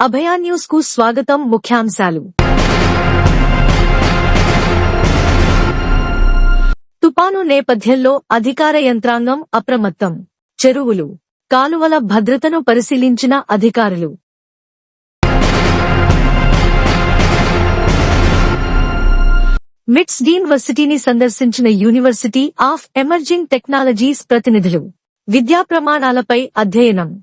అభయా న్యూస్కు స్వాగతం ముఖ్యాంశాలు. తుపాను నేపథ్యంలో అధికార యంత్రాంగం అప్రమత్తం. చెరువులు కాలువల భద్రతను పరిశీలించిన అధికారులు. మిట్స్ యూనివర్సిటీని సందర్శించిన యూనివర్సిటీ ఆఫ్ ఎమర్జింగ్ టెక్నాలజీస్ ప్రతినిధులు. విద్యా ప్రమాణాలపై అధ్యయనం.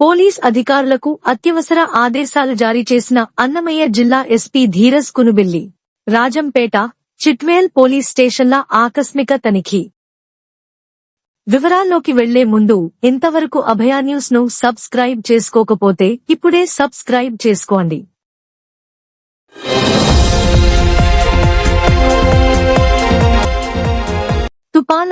పోలీస్ అధికారులకు అత్యవసర ఆదేశాలు జారీ చేసిన అన్నమయ్య జిల్లా ఎస్పీ ధీరస్ కునుబెల్లి. రాజంపేట చిట్వేల్ పోలీస్ స్టేషన్ల ఆకస్మిక తనిఖీ. వివరాల్లోకి వెళ్ళే ముందు ఇంతవరకు అభయ న్యూస్ను సబ్స్క్రైబ్ చేసుకోకపోతే ఇప్పుడే సబ్స్క్రైబ్ చేసుకోండి.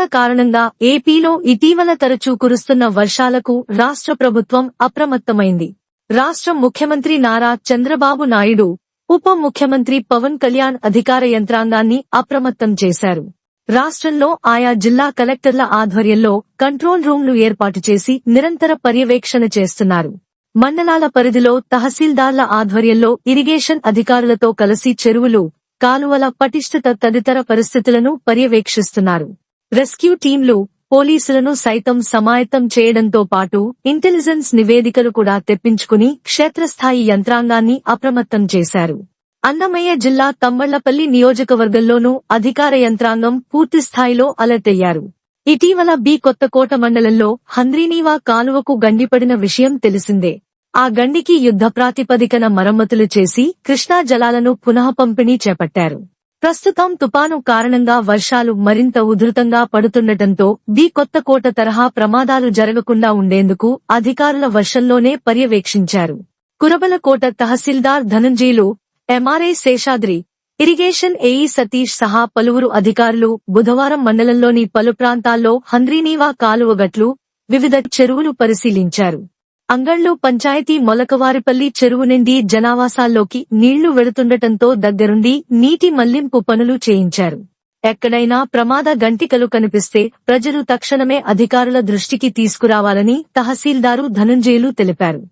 కారణంగా ఏపీలో ఇటీవల తరచూ కురుస్తున్న వర్షాలకు రాష్ట్ర ప్రభుత్వం అప్రమత్తమైంది. రాష్ట్ర ముఖ్యమంత్రి నారా చంద్రబాబు నాయుడు ఉప ముఖ్యమంత్రి పవన్ కళ్యాణ్ అధికార యంత్రాంగాన్ని అప్రమత్తం చేశారు. రాష్ట్రంలో ఆయా జిల్లా కలెక్టర్ల ఆధ్వర్యంలో కంట్రోల్ రూమ్లు ఏర్పాటు చేసి నిరంతర పర్యవేక్షణ చేస్తున్నారు. మండలాల పరిధిలో తహసీల్దార్ల ఆధ్వర్యంలో ఇరిగేషన్ అధికారులతో కలిసి చెరువులు కాలువల పటిష్టత తదితర పరిస్థితులను పర్యవేక్షిస్తున్నారు. రెస్క్యూ టీంలు పోలీసులను సైతం సమాయత్తం చేయడంతో పాటు ఇంటెలిజెన్స్ నివేదికలు కూడా తెప్పించుకుని క్షేత్రస్థాయి యంత్రాంగాన్ని అప్రమత్తం చేశారు. అన్నమయ్య జిల్లా తమ్మళ్ళపల్లి నియోజకవర్గంలోనూ అధికార యంత్రాంగం పూర్తిస్థాయిలో అలర్ట్ అయ్యారు. ఇటీవల బి కొత్తకోట మండలంలో హంద్రీనీవా కాలువకు గండిపడిన విషయం తెలిసిందే. ఆ గండికి యుద్ధ ప్రాతిపదికన మరమ్మతులు చేసి కృష్ణా జలాలను పునః పంపిణీ చేపట్టారు. ప్రస్తుతం తుపాను కారణంగా వర్షాలు మరింత ఉధృతంగా పడుతుండటంతో వి కొత్త కోట తరహా ప్రమాదాలు జరగకుండా ఉండేందుకు అధికారుల వర్షంలోనే పర్యవేక్షించారు. Kurabalakota tahsildar Dhananjeelu MRI Seshadri irrigation AE Satish సహా పలువురు అధికారులు బుధవారం మండలంలోని పలు ప్రాంతాల్లో హంద్రీనీవా కాలువగట్లు వివిధ చెరువులు పరిశీలించారు. అంగళ్ళు పంచాయతీ మొలకవారిపల్లి చెరువు నుండి జనావాసాల్లోకి నీళ్ళు వెడుతుండటంతో దగ్గరుండి నీటి మళ్ళింపు పనులు చేయించారు. ఎక్కడైనా ప్రమాద గంటికలు కనిపిస్తే ప్రజలు తక్షణమే అధికారుల దృష్టికి తీసుకురావాలని తహసీల్దారు ధనంజయులు తెలిపారు.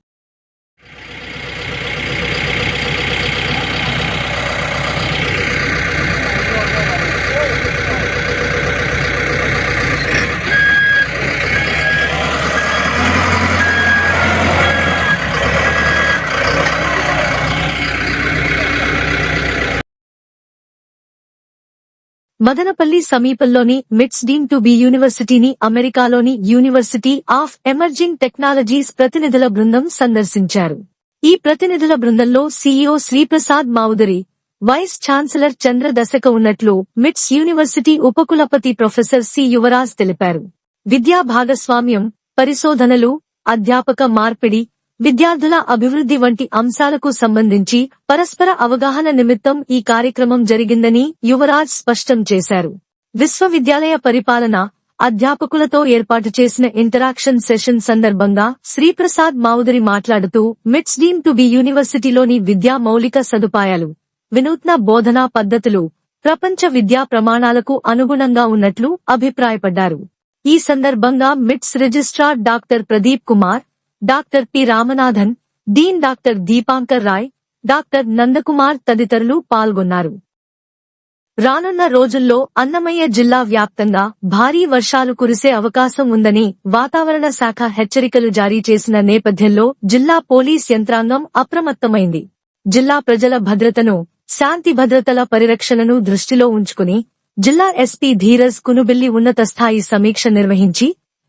మదనపల్లి సమీపంలోని మిట్స్ డీమ్ టు బి యూనివర్సిటీని అమెరికాలోని యూనివర్సిటీ ఆఫ్ ఎమర్జింగ్ టెక్నాలజీస్ ప్రతినిధుల బృందం సందర్శించారు. ఈ ప్రతినిధుల బృందంలో CEO Sriprasad Mavudari vice chancellor Chandra దశక ఉన్నట్లు మిట్స్ యూనివర్సిటీ ఉపకులపతి ప్రొఫెసర్ సి యువరాజ్ తెలిపారు. విద్యా భాగస్వామ్యం పరిశోధనలు అధ్యాపక మార్పిడి విద్యార్థుల అభివృద్ధి వంటి అంశాలకు సంబంధించి పరస్పర అవగాహన నిమిత్తం ఈ కార్యక్రమం జరిగిందని యువరాజ్ స్పష్టం చేశారు. విశ్వవిద్యాలయ పరిపాలన అధ్యాపకులతో ఏర్పాటు చేసిన ఇంటరాక్షన్ సెషన్ సందర్భంగా శ్రీప్రసాద్ మావుదరి మాట్లాడుతూ మిట్స్ డీమ్ టు బి యూనివర్సిటీలోని విద్యా మౌలిక సదుపాయాలు వినూత్న బోధనా పద్ధతులు ప్రపంచ విద్యా ప్రమాణాలకు అనుగుణంగా ఉన్నట్లు అభిప్రాయపడ్డారు. ఈ సందర్భంగా MITS registrar doctor Pradeep Kumar doctor P Ramanathan dean doctor Dipankar Roy doctor Nandakumar తదితరులు పాల్గొన్నారు. రానున్న రోజుల్లో అన్నమయ్య జిల్లా వ్యాప్తంగా భారీ వర్షాలు కురిసే అవకాశం ఉందని వాతావరణ శాఖ హెచ్చరికలు జారీ చేసిన నేపథ్యంలో జిల్లా పోలీస్ యంత్రాంగం అప్రమత్తమైంది. జిల్లా ప్రజల భద్రతను శాంతి భద్రతల పరిరక్షణను దృష్టిలో ఉంచుకుని జిల్లా ఎస్పీ ధీరజ్ కునుబిల్లి ఉన్నత స్థాయి సమీక్ష నిర్వహించి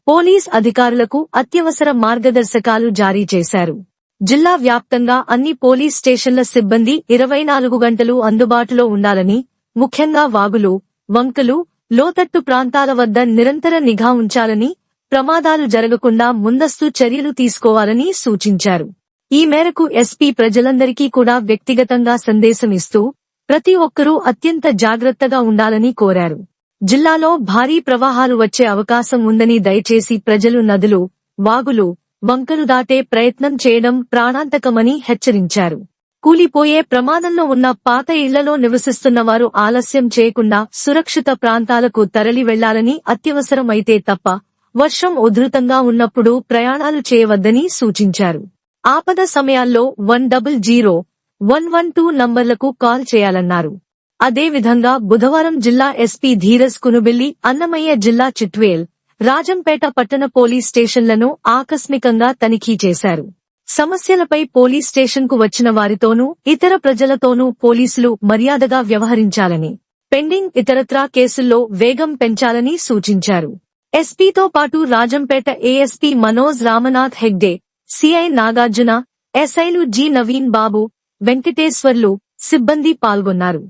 పోలీస్ అధికారులకు అత్యవసర మార్గదర్శకాలు జారీ చేశారు. జిల్లా వ్యాప్తంగా అన్ని పోలీస్ స్టేషన్ల సిబ్బంది ఇరవై నాలుగు గంటలు అందుబాటులో ఉండాలని ముఖ్యంగా వాగులు వంకలు లోతట్టు ప్రాంతాల వద్ద నిరంతర నిఘా ఉంచాలని ప్రమాదాలు జరగకుండా ముందస్తు చర్యలు తీసుకోవాలని సూచించారు. ఈ మేరకు ఎస్పీ ప్రజలందరికీ కూడా వ్యక్తిగతంగా సందేశం ఇస్తూ ప్రతి ఒక్కరూ అత్యంత జాగ్రత్తగా ఉండాలని కోరారు. జిల్లాలో భారీ ప్రవాహాలు వచ్చే అవకాశం ఉందని దయచేసి ప్రజలు నదులు వాగులు వంకలు దాటే ప్రయత్నం చేయడం ప్రాణాంతకమని హెచ్చరించారు. కూలిపోయే ప్రమాదంలో ఉన్న పాత ఇళ్ళలో నివసిస్తున్న వారు ఆలస్యం చేయకుండా సురక్షిత ప్రాంతాలకు తరలి వెళ్ళాలని అత్యవసరమైతే తప్ప వర్షం ఉధృతంగా ఉన్నప్పుడు ప్రయాణాలు చేయవద్దని సూచించారు. ఆపద సమయాల్లో one double zero one one two నంబర్లకు call చేయాలన్నారు. అదేవిధంగా బుధవారం జిల్లా ఎస్పీ ధీరజ్ కునుబెల్లి అన్నమయ్య జిల్లా చిట్వేల్ రాజంపేట పట్టణ పోలీస్ స్టేషన్లను ఆకస్మికంగా తనిఖీ చేశారు. సమస్యలపై పోలీస్ స్టేషన్కు వచ్చిన వారితోనూ ఇతర ప్రజలతోనూ పోలీసులు మర్యాదగా వ్యవహరించాలని పెండింగ్ ఇతరత్రా కేసుల్లో వేగం పెంచాలని సూచించారు. ఎస్పీతో పాటు రాజంపేట ఏఎస్పీ మనోజ్ రామనాథ్ హెగ్డే సిఐ నాగార్జున ఎస్ఐలు జి నవీన్ బాబు వెంకటేశ్వర్లు సిబ్బంది పాల్గొన్నారు.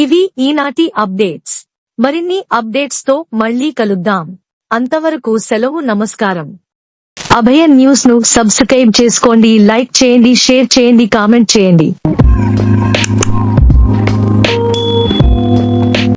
ఇవి ఈనాటి అప్డేట్స్. మరిన్ని అప్డేట్స్తో మళ్ళీ కలుద్దాం. అంతవరకు సెలవు నమస్కారం. అభయ న్యూస్ను సబ్స్క్రైబ్ చేసుకోండి లైక్ చేయండి షేర్ చేయండి కామెంట్ చేయండి.